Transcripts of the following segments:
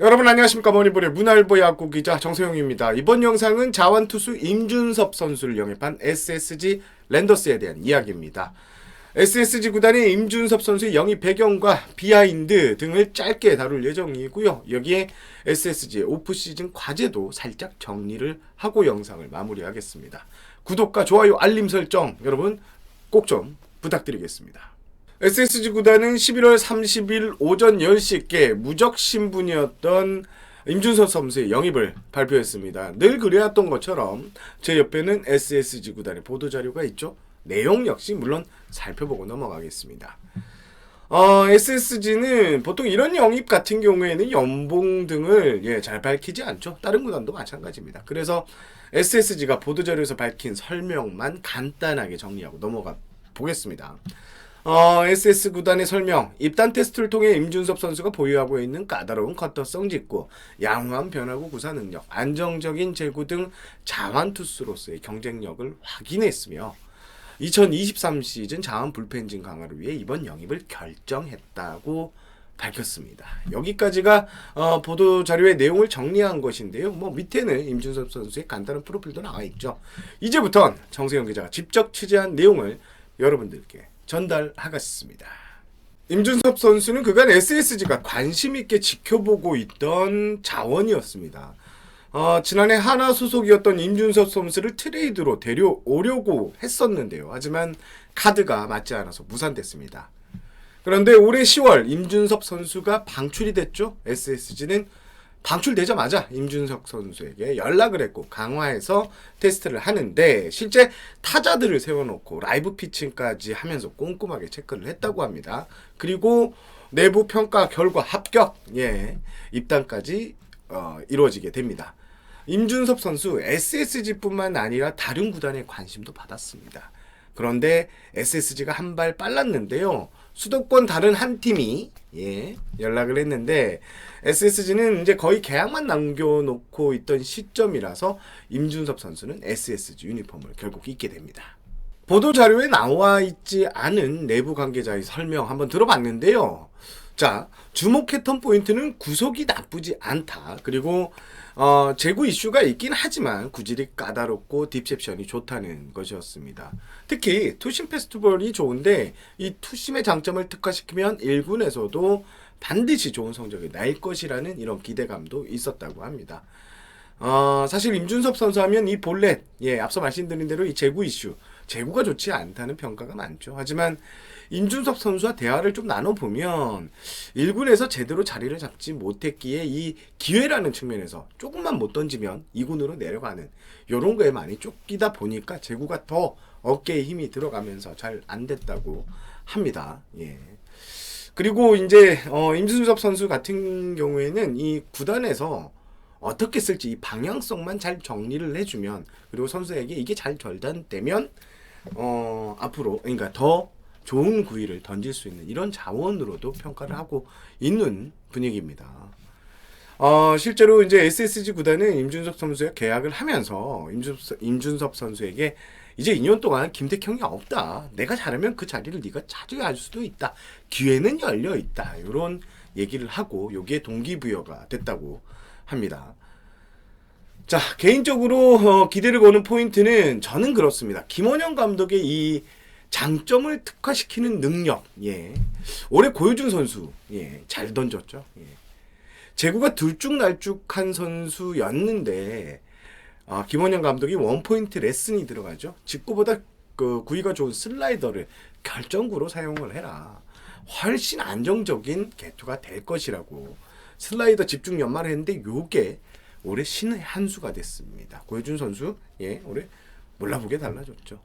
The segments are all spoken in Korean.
여러분 안녕하십니까 머니볼의 문화일보 야구 기자 정세용입니다. 이번 영상은 자완투수 임준섭 선수를 영입한 SSG 랜더스에 대한 이야기입니다. SSG 구단의 임준섭 선수의 영입 배경과 비하인드 등을 짧게 다룰 예정이고요. 여기에 SSG의 오프시즌 과제도 살짝 정리를 하고 영상을 마무리하겠습니다. 구독과 좋아요 알림 설정 여러분 꼭 좀 부탁드리겠습니다. SSG 구단은 11월 30일 오전 10시께 무적 신분이었던 임준섭 선수의 영입을 발표했습니다. 늘 그래왔던 것처럼 제 옆에는 SSG 구단의 보도 자료가 있죠. 내용 역시 물론 살펴보고 넘어가겠습니다. 어, SSG는 보통 이런 영입 같은 경우에는 연봉 등을 예, 잘 밝히지 않죠. 다른 구단도 마찬가지입니다. 그래서 SSG가 보도자료에서 밝힌 설명만 간단하게 정리하고 넘어가 보겠습니다. 어, SS 구단의 설명. 입단 테스트를 통해 임준섭 선수가 보유하고 있는 까다로운 커터성 직구, 양호한 변화구 구사 능력, 안정적인 제구 등 자완 투수로서의 경쟁력을 확인했으며 2023 시즌 자원 불펜진 강화를 위해 이번 영입을 결정했다고 밝혔습니다. 여기까지가 어, 보도 자료의 내용을 정리한 것인데요. 뭐 밑에는 임준섭 선수의 간단한 프로필도 나와 있죠. 이제부터 정세영 기자가 직접 취재한 내용을 여러분들께 전달하겠습니다. 임준섭 선수는 그간 SSG가 관심 있게 지켜보고 있던 자원이었습니다. 어, 지난해 하나 소속이었던 임준섭 선수를 트레이드로 데려오려고 했었는데요. 하지만 카드가 맞지 않아서 무산됐습니다. 그런데 올해 10월 임준섭 선수가 방출이 됐죠. SSG는 방출되자마자 임준석 선수에게 연락을 했고 강화해서 테스트를 하는데 실제 타자들을 세워놓고 라이브 피칭까지 하면서 꼼꼼하게 체크를 했다고 합니다. 그리고 내부 평가 결과 합격, 예, 입단까지 어, 이루어지게 됩니다. 임준섭 선수 SSG뿐만 아니라 다른 구단의 관심도 받았습니다. 그런데 SSG가 한 발 빨랐는데요. 수도권 다른 한 팀이 예, 연락을 했는데 SSG는 이제 거의 계약만 남겨놓고 있던 시점이라서 임준섭 선수는 SSG 유니폼을 결국 입게 됩니다. 보도 자료에 나와 있지 않은 내부 관계자의 설명 한번 들어봤는데요. 자, 주목했던 포인트는 구속이 나쁘지 않다. 그리고 어, 재구 이슈가 있긴 하지만 구질이 까다롭고 딥셉션이 좋다는 것이었습니다. 특히 투심 페스티벌이 좋은데 이 투심의 장점을 특화시키면 1군에서도 반드시 좋은 성적이 날 것이라는 이런 기대감도 있었다고 합니다. 어, 사실 임준섭 선수 하면 이 볼넷, 예, 앞서 말씀드린 대로 이 재구 이슈, 재구가 좋지 않다는 평가가 많죠. 하지만 임준섭 선수와 대화를 좀 나눠보면 1군에서 제대로 자리를 잡지 못했기에 이 기회라는 측면에서 조금만 못 던지면 2군으로 내려가는 요런 거에 많이 쫓기다 보니까 재구가 더 어깨에 힘이 들어가면서 잘 안 됐다고 합니다. 예. 그리고 이제 어, 임준섭 선수 같은 경우에는 이 구단에서 어떻게 쓸지 이 방향성만 잘 정리를 해주면 그리고 선수에게 이게 잘 절단되면 어, 앞으로 그러니까 더 좋은 구위를 던질 수 있는 이런 자원으로도 평가를 하고 있는 분위기입니다. 어, 실제로 이제 SSG 구단은 임준섭 선수와 계약을 하면서 임준섭, 임준섭 선수에게 이제 2년 동안 김태형이 없다. 내가 잘하면 그 자리를 네가 차지할 수도 있다. 기회는 열려 있다. 이런 얘기를 하고 여기에 동기부여가 됐다고 합니다. 자, 개인적으로 어, 기대를 거는 포인트는 저는 그렇습니다. 김원영 감독의 이 장점을 특화시키는 능력, 예. 올해 고효준 선수, 예, 잘 던졌죠. 예. 제구가 들쭉날쭉한 선수였는데, 아, 김원영 감독이 원포인트 레슨이 들어가죠. 직구보다 그 구위가 좋은 슬라이더를 결정구로 사용을 해라. 훨씬 안정적인 개투가 될 것이라고 슬라이더 집중 연말을 했는데 요게 올해 신의 한 수가 됐습니다. 고효준 선수 예 올해 몰라보게 달라졌죠.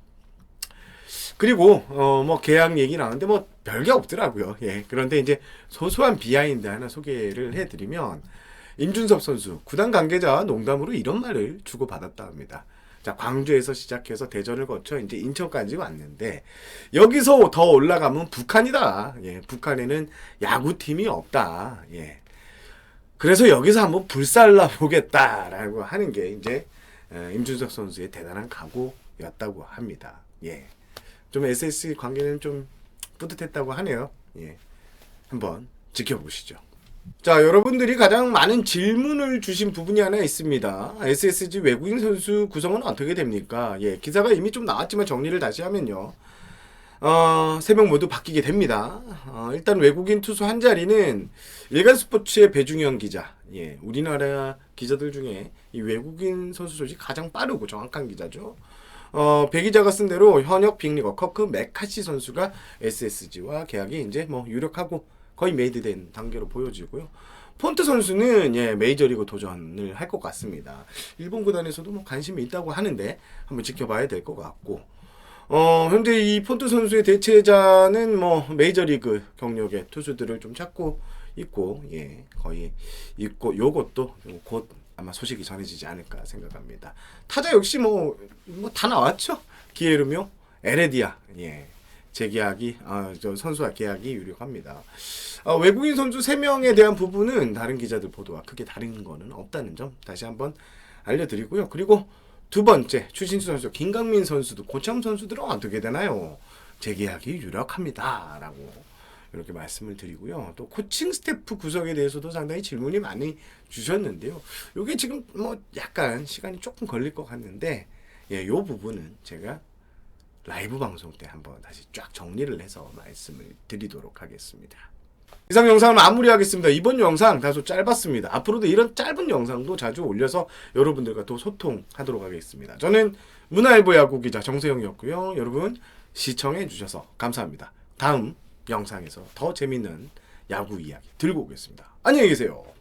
그리고 어 뭐 계약 얘기 나오는데 뭐 별게 없더라고요. 예 그런데 이제 소소한 비하인드 하나 소개를 해드리면 임준섭 선수 구단 관계자와 농담으로 이런 말을 주고 받았다 합니다. 자 광주에서 시작해서 대전을 거쳐 이제 인천까지 왔는데 여기서 더 올라가면 북한이다. 예 북한에는 야구팀이 없다. 예 그래서 여기서 한번 불살라 보겠다라고 하는 게 이제 에, 임준석 선수의 대단한 각오였다고 합니다. 예. 좀 SS 관계는 좀 뿌듯했다고 하네요. 예. 한번 지켜보시죠. 자, 여러분들이 가장 많은 질문을 주신 부분이 하나 있습니다. SSG 외국인 선수 구성은 어떻게 됩니까? 예, 기사가 이미 좀 나왔지만 정리를 다시 하면요. 어, 세명 모두 바뀌게 됩니다. 어, 일단 외국인 투수 한 자리는 일간 스포츠의 배중현 기자. 예, 우리나라 기자들 중에 이 외국인 선수 소식 가장 빠르고 정확한 기자죠. 어, 배 기자가 쓴 대로 현역 빅리거 커크 메카시 선수가 SSG와 계약이 이제 뭐 유력하고 거의 메이드된 단계로 보여지고요. 폰트 선수는 예, 메이저리그 도전을 할 것 같습니다. 일본 구단에서도 뭐 관심이 있다고 하는데 한번 지켜봐야 될 것 같고 어, 현재 이 폰트 선수의 대체자는 뭐 메이저리그 경력의 투수들을 좀 찾고 있고 예, 거의 있고 요것도 곧 아마 소식이 전해지지 않을까 생각합니다. 타자 역시 뭐 뭐 다 나왔죠. 기에르묘, 에레디아 예. 재계약이 아, 저 선수와 계약이 유력합니다. 어, 외국인 선수 3명에 대한 부분은 다른 기자들 보도와 크게 다른 거는 없다는 점 다시 한번 알려드리고요. 그리고 두 번째 추신수 선수, 김강민 선수도 고참 선수들은 어떻게 되나요? 재계약이 유력합니다라고 이렇게 말씀을 드리고요. 또 코칭 스태프 구성에 대해서도 상당히 질문이 많이 주셨는데요. 이게 지금 뭐 약간 시간이 조금 걸릴 것 같는데 예, 요 부분은 제가 라이브 방송 때 한번 다시 쫙 정리를 해서 말씀을 드리도록 하겠습니다. 이상 영상을 마무리하겠습니다. 이번 영상 다소 짧았습니다. 앞으로도 이런 짧은 영상도 자주 올려서 여러분들과 또 소통하도록 하겠습니다. 저는 문화일보 야구 기자 정세영이었고요. 여러분 시청해 주셔서 감사합니다. 다음 영상에서 더 재밌는 야구 이야기 들고 오겠습니다. 안녕히 계세요.